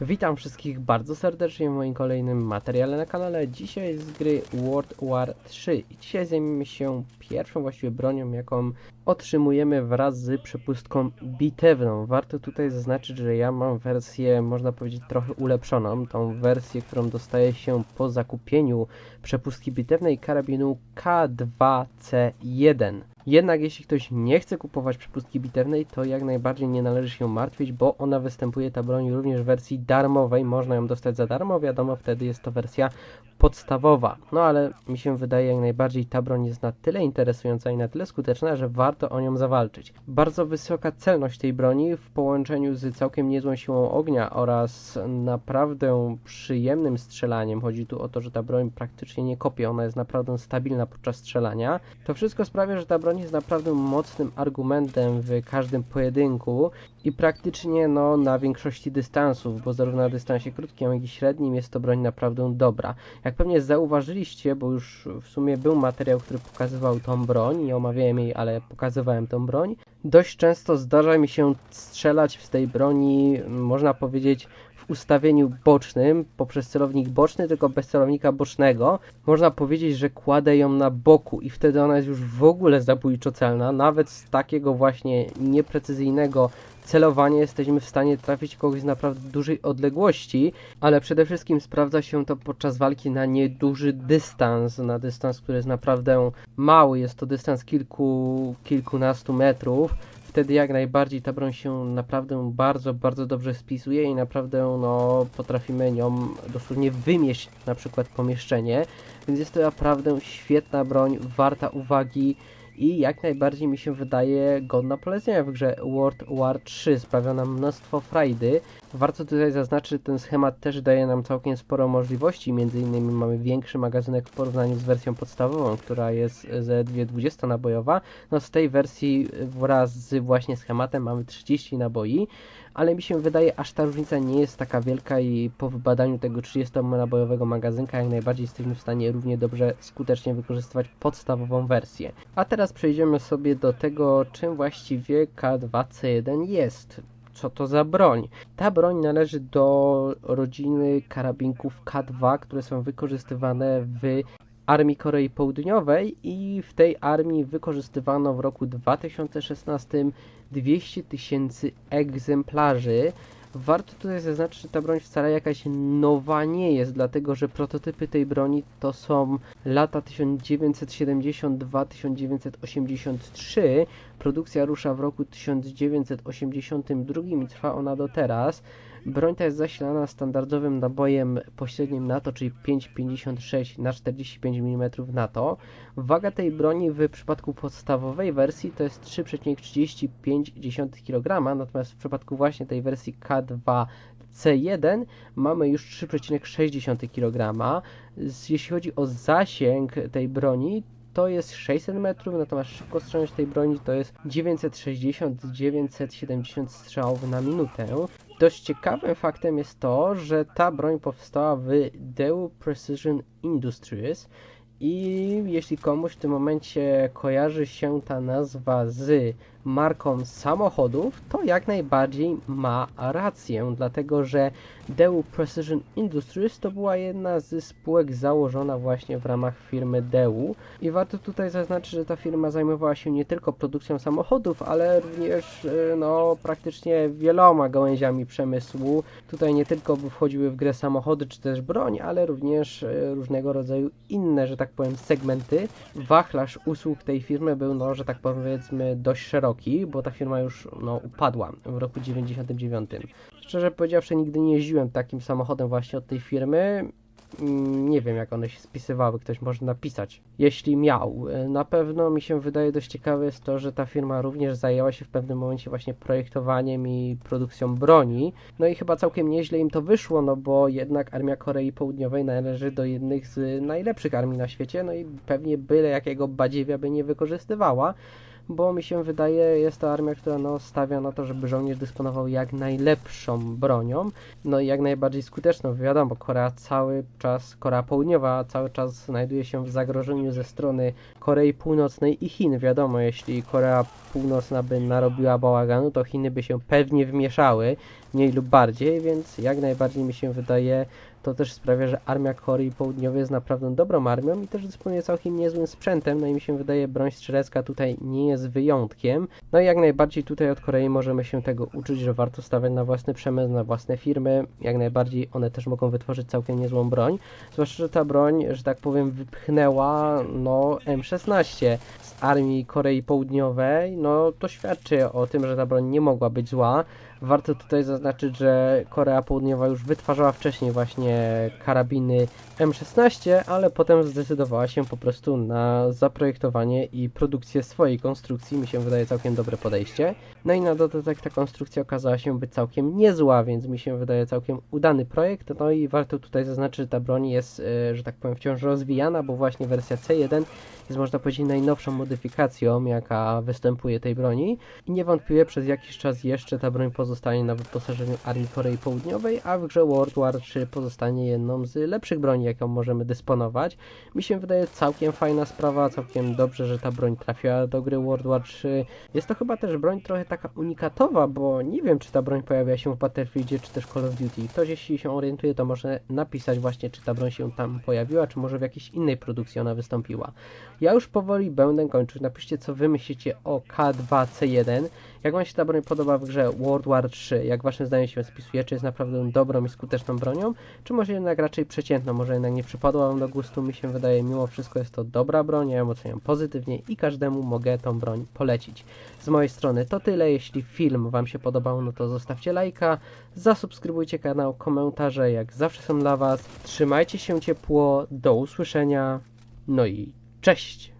Witam wszystkich bardzo serdecznie w moim kolejnym materiale na kanale. Dzisiaj z gry World War 3. I dzisiaj zajmiemy się pierwszą właściwie bronią, jaką otrzymujemy wraz z przepustką bitewną. Warto tutaj zaznaczyć, że ja mam wersję, można powiedzieć, trochę ulepszoną. Tą wersję, którą dostaje się po zakupieniu przepustki bitewnej karabinu K2C1. Jednak jeśli ktoś nie chce kupować przepustki bitewnej, to jak najbardziej nie należy się martwić, bo ona występuje, ta broń, również w wersji darmowej. Można ją dostać za darmo, wiadomo, wtedy jest to wersja podstawowa. No ale mi się wydaje, jak najbardziej ta broń jest na tyle interesująca i na tyle skuteczna, że warto o nią zawalczyć. Bardzo wysoka celność tej broni w połączeniu z całkiem niezłą siłą ognia oraz naprawdę przyjemnym strzelaniem. Chodzi tu o to, że ta broń praktycznie nie kopie, ona jest naprawdę stabilna podczas strzelania. To wszystko sprawia, że ta broń jest naprawdę mocnym argumentem w każdym pojedynku i praktycznie no, na większości dystansów, bo zarówno na dystansie krótkim, jak i średnim jest to broń naprawdę dobra. Jak pewnie zauważyliście, bo już w sumie był materiał, który pokazywał tą broń, nie omawiałem jej, ale pokazywałem tą broń. Dość często zdarza mi się strzelać z tej broni, można powiedzieć, ustawieniu bocznym, poprzez celownik boczny, tylko bez celownika bocznego. Można powiedzieć, że kładę ją na boku i wtedy ona jest już w ogóle zabójczo celna. Nawet z takiego właśnie nieprecyzyjnego celowania jesteśmy w stanie trafić kogoś z naprawdę dużej odległości, ale przede wszystkim sprawdza się to podczas walki na nieduży dystans, na dystans, który jest naprawdę mały, jest to dystans kilku, kilkunastu metrów. Wtedy jak najbardziej ta broń się naprawdę bardzo, bardzo dobrze spisuje i naprawdę no, potrafimy nią dosłownie wymieść na przykład pomieszczenie, więc jest to naprawdę świetna broń, warta uwagi i jak najbardziej mi się wydaje godna polecenia w grze World War 3. Sprawia nam mnóstwo frajdy. Warto tutaj zaznaczyć, że ten schemat też daje nam całkiem sporo możliwości. Między innymi mamy większy magazynek w porównaniu z wersją podstawową, która jest zaledwie 20 nabojowa. No z tej wersji wraz z właśnie schematem mamy 30 naboi ale mi się wydaje, aż ta różnica nie jest taka wielka i po wybadaniu tego 30-nabojowego magazynka jak najbardziej jesteśmy w stanie równie dobrze skutecznie wykorzystywać podstawową wersję. A teraz przejdziemy sobie do tego, czym właściwie K2C1 jest co to za broń. Ta broń należy do rodziny karabinków K2, które są wykorzystywane w Armii Korei Południowej i w tej armii wykorzystywano w roku 2016 200 tysięcy egzemplarzy. Warto tutaj zaznaczyć, że ta broń wcale jakaś nowa nie jest, dlatego że prototypy tej broni to są lata 1972-1983. Produkcja rusza w roku 1982 i trwa ona do teraz. Broń ta jest zasilana standardowym nabojem pośrednim NATO, czyli 5,56 na 45 mm NATO. Waga tej broni w przypadku podstawowej wersji to jest 3,35 kg, natomiast w przypadku właśnie tej wersji K2C1 mamy już 3,6 kg. Jeśli chodzi o zasięg tej broni, to jest 600 metrów, natomiast szybkostrzelność tej broni to jest 960-970 strzałów na minutę. Dość ciekawym faktem jest to, że ta broń powstała w Deu Precision Industries i jeśli komuś w tym momencie kojarzy się ta nazwa z marką samochodów, to jak najbardziej ma rację, dlatego że Deu Precision Industries to była jedna z spółek założona właśnie w ramach firmy Deu i warto tutaj zaznaczyć, że ta firma zajmowała się nie tylko produkcją samochodów, ale również y, no, praktycznie wieloma gałęziami przemysłu. Tutaj nie tylko wchodziły w grę samochody czy też broń, ale również y, różnego rodzaju inne, że tak powiem, segmenty. Wachlarz usług tej firmy był, no, że tak powiedzmy, dość szeroki bo ta firma już no, upadła w roku 99. Szczerze powiedziawszy, nigdy nie jeździłem takim samochodem właśnie od tej firmy. Mm, Nie wiem, jak one się spisywały, ktoś może napisać. Jeśli miał, Y, na pewno mi się wydaje dość ciekawe jest to, że ta firma również zajęła się w pewnym momencie właśnie projektowaniem i produkcją broni. No i chyba całkiem nieźle im to wyszło, no bo jednak Armia Korei Południowej należy do jednych z najlepszych armii na świecie, no i pewnie byle jakiego badziewia by nie wykorzystywała bo mi się wydaje, jest to armia, która no, stawia na to, żeby żołnierz dysponował jak najlepszą bronią, no i jak najbardziej skuteczną. Wiadomo, Korea cały czas, Korea Południowa cały czas znajduje się w zagrożeniu ze strony Korei Północnej i Chin. Wiadomo, jeśli Korea Północna by narobiła bałaganu, to Chiny by się pewnie wmieszały, mniej lub bardziej, więc jak najbardziej mi się wydaje, to też sprawia, że armia Korei Południowej jest naprawdę dobrą armią i też dysponuje całkiem niezłym sprzętem, no i mi się wydaje, broń strzelecka tutaj nie jest wyjątkiem. No i jak najbardziej tutaj od Korei możemy się tego uczyć, że warto stawiać na własny przemysł, na własne firmy, jak najbardziej one też mogą wytworzyć całkiem niezłą broń, zwłaszcza, że ta broń, że tak powiem, wypchnęła no M16 z armii Korei Południowej, no to świadczy o tym, że ta broń nie mogła być zła. Warto tutaj zaznaczyć, że Korea Południowa już wytwarzała wcześniej właśnie karabiny M16, ale potem zdecydowała się po prostu na zaprojektowanie i produkcję swojej konstrukcji. Mi się wydaje całkiem dobre podejście. No i na dodatek ta konstrukcja okazała się być całkiem niezła, więc mi się wydaje całkiem udany projekt. No i warto tutaj zaznaczyć, że ta broń jest, e, że tak powiem, wciąż rozwijana, bo właśnie wersja C1 jest można powiedzieć najnowszą modyfikacją, jaka występuje tej broni. I niewątpliwie przez jakiś czas jeszcze ta broń pozostanie na wyposażeniu Armii Korei Południowej, a w grze World War 3 pozostanie jedną z lepszych broni, jaką możemy dysponować. Mi się wydaje całkiem fajna sprawa, całkiem dobrze, że ta broń trafiła do gry World War 3. Jest to chyba też broń trochę taka unikatowa, bo nie wiem, czy ta broń pojawia się w Battlefieldzie, czy też Call of Duty. Ktoś, jeśli się orientuje, to może napisać właśnie, czy ta broń się tam pojawiła, czy może w jakiejś innej produkcji ona wystąpiła. Ja już powoli będę kończyć. Napiszcie, co wy myślicie o K2C1. Jak wam się ta broń podoba w grze World War 3? Jak wasze zdanie się spisuje? Czy jest naprawdę dobrą i skuteczną bronią? Czy może jednak raczej przeciętną? Może jednak nie przypadła wam do gustu? Mi się wydaje, mimo wszystko jest to dobra broń. Ja ją oceniam pozytywnie i każdemu mogę tą broń polecić. Z mojej strony to tyle. Jeśli film wam się podobał, no to zostawcie lajka, zasubskrybujcie kanał, komentarze jak zawsze są dla was. Trzymajcie się ciepło, do usłyszenia. No i cześć!